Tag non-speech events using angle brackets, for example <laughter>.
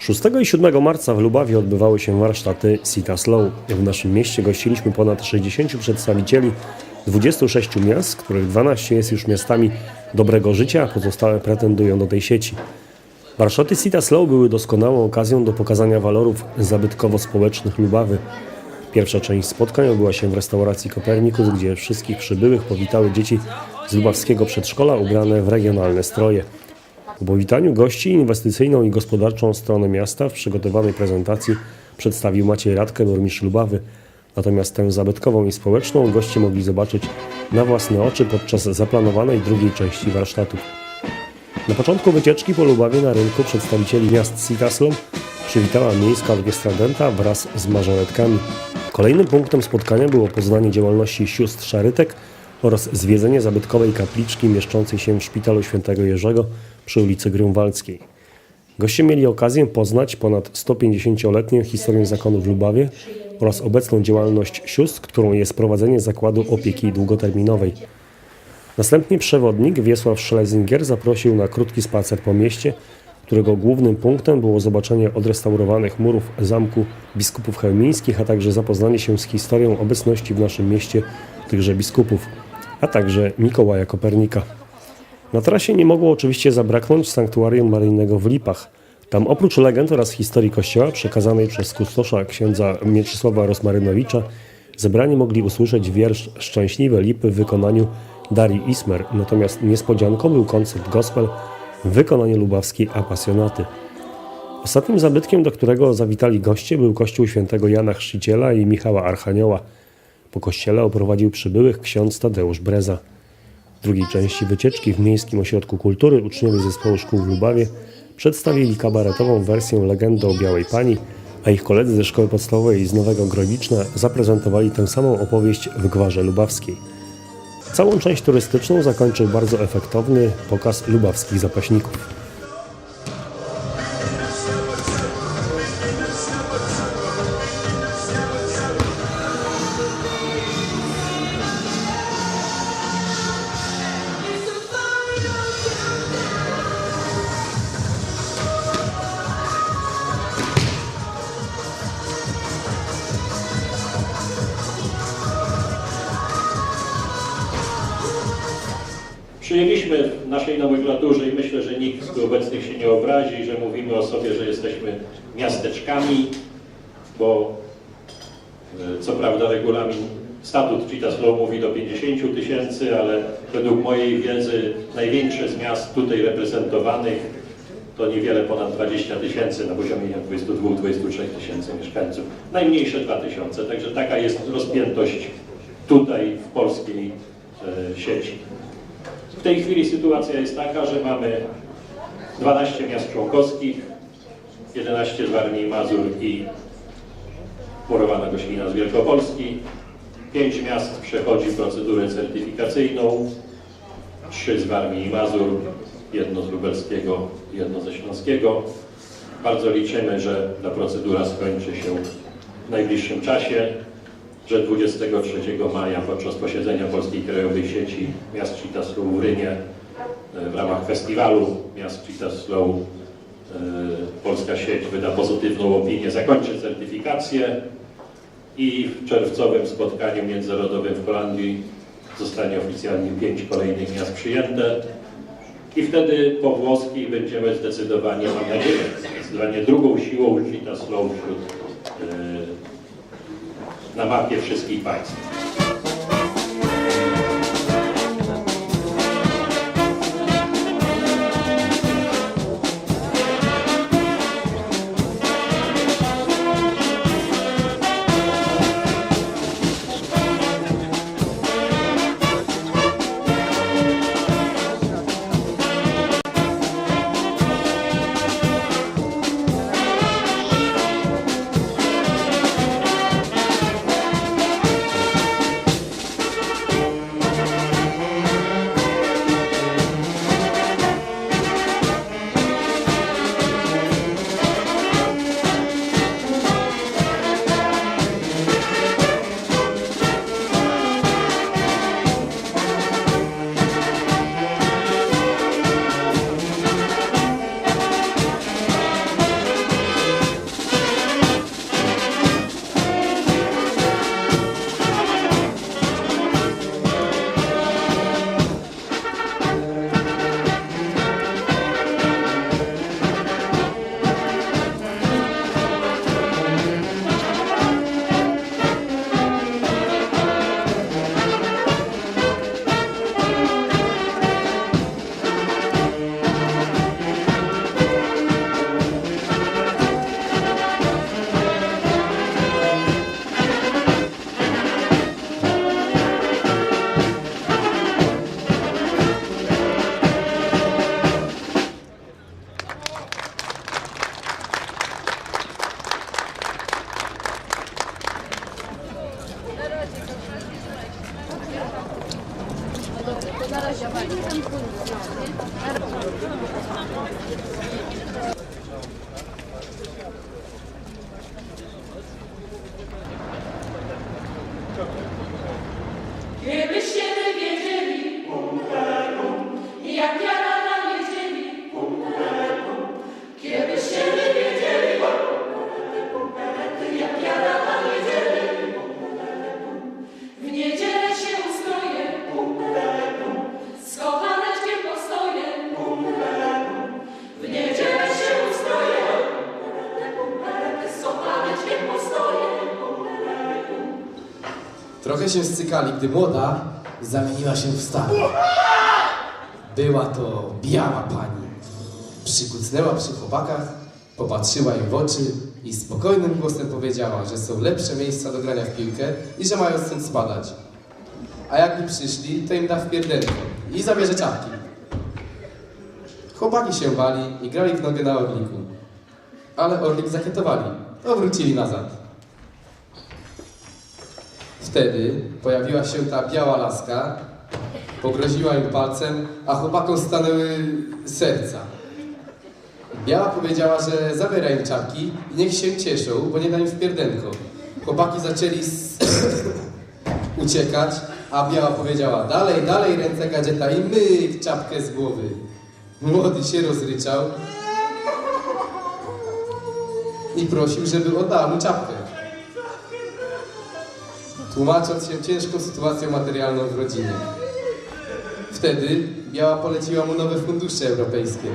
6 i 7 marca w Lubawie odbywały się warsztaty Sita Slow. W naszym mieście gościliśmy ponad 60 przedstawicieli 26 miast, których 12 jest już miastami dobrego życia, a pozostałe pretendują do tej sieci. Warsztaty Sita Slow były doskonałą okazją do pokazania walorów zabytkowo-społecznych Lubawy. Pierwsza część spotkań odbyła się w restauracji Kopernikus, gdzie wszystkich przybyłych powitały dzieci z lubawskiego przedszkola ubrane w regionalne stroje. Po powitaniu gości inwestycyjną i gospodarczą stronę miasta w przygotowanej prezentacji przedstawił Maciej Radkę, burmistrz Lubawy. Natomiast tę zabytkową i społeczną goście mogli zobaczyć na własne oczy podczas zaplanowanej drugiej części warsztatów. Na początku wycieczki po Lubawie na rynku przedstawicieli miast Citaslom przywitała miejska orkiestra Denta wraz z marzonetkami. Kolejnym punktem spotkania było poznanie działalności sióstr Szarytek oraz zwiedzenie zabytkowej kapliczki mieszczącej się w szpitalu świętego Jerzego przy ulicy Grunwaldzkiej. Goście mieli okazję poznać ponad 150-letnią historię zakonu w Lubawie oraz obecną działalność sióstr, którą jest prowadzenie zakładu opieki długoterminowej. Następnie przewodnik Wiesław Schlesinger zaprosił na krótki spacer po mieście, którego głównym punktem było zobaczenie odrestaurowanych murów zamku biskupów chełmińskich, a także zapoznanie się z historią obecności w naszym mieście tychże biskupów, a także Mikołaja Kopernika. Na trasie nie mogło oczywiście zabraknąć sanktuarium maryjnego w Lipach. Tam oprócz legend oraz historii kościoła przekazanej przez kustosza księdza Mieczysława Rosmarynowicza, zebrani mogli usłyszeć wiersz Szczęśliwe Lipy w wykonaniu Darii Ismer, natomiast niespodzianką był koncert gospel w wykonaniu lubawskiej apasjonaty. Ostatnim zabytkiem, do którego zawitali goście, był kościół świętego Jana Chrzciciela i Michała Archanioła. Po kościele oprowadził przybyłych ksiądz Tadeusz Breza. W drugiej części wycieczki w Miejskim Ośrodku Kultury uczniowie zespołu szkół w Lubawie przedstawili kabaretową wersję legendy o Białej Pani, a ich koledzy ze szkoły podstawowej z Nowego Grodziczna zaprezentowali tę samą opowieść w Gwarze Lubawskiej. Całą część turystyczną zakończył bardzo efektowny pokaz lubawskich zapaśników. Przyjęliśmy w naszej nomenklaturze i myślę, że nikt z tu obecnych się nie obrazi, że mówimy o sobie, że jesteśmy miasteczkami, bo e, co prawda regulamin, statut Citas mówi do 50 tysięcy, ale według mojej wiedzy największe z miast tutaj reprezentowanych to niewiele ponad 20 tysięcy na poziomie 22-23 tysięcy mieszkańców. Najmniejsze 2 tysiące, także taka jest rozpiętość tutaj w polskiej e, sieci. W tej chwili sytuacja jest taka, że mamy 12 miast członkowskich, 11 z Warmii Mazur i Murowana Goślina z Wielkopolski. 5 miast przechodzi procedurę certyfikacyjną, 3 z Warmii i Mazur, jedno z Lubelskiego, jedno ze Śląskiego. Bardzo liczymy, że ta procedura skończy się w najbliższym czasie że 23 maja podczas posiedzenia Polskiej Krajowej Sieci Miast Citaslow w Rymie e, w ramach festiwalu Miast Citaslow e, Polska Sieć wyda pozytywną opinię, zakończy certyfikację i w czerwcowym spotkaniu międzynarodowym w Holandii zostanie oficjalnie pięć kolejnych miast przyjęte. I wtedy po włoskiej będziemy zdecydowanie, mam nadzieję, zdecydowanie drugą siłą Citaslow wśród e, na mapie wszystkich państw. давай. Trochę się scykali, gdy młoda zamieniła się w starą. Była to biała pani. Przykucnęła przy chłopakach, popatrzyła im w oczy i spokojnym głosem powiedziała, że są lepsze miejsca do grania w piłkę i że mają stąd spadać. A jakby przyszli, to im da w pierdenkę i zabierze czapki. Chłopaki się bali i grali w nogę na orliku. Ale orlik zakietowali, to wrócili nazad. Wtedy pojawiła się ta biała laska, pogroziła im palcem, a chłopakom stanęły serca. Biała powiedziała, że zabiera im czapki i niech się cieszą, bo nie da im w pierdenko. Chłopaki zaczęli <coughs> uciekać, a Biała powiedziała dalej, dalej ręce gadżeta i myk czapkę z głowy. Młody się rozryczał i prosił, żeby oddała mu czapkę. Tłumacząc się ciężką sytuacją materialną w rodzinie. Wtedy Biała poleciła mu nowe fundusze europejskie.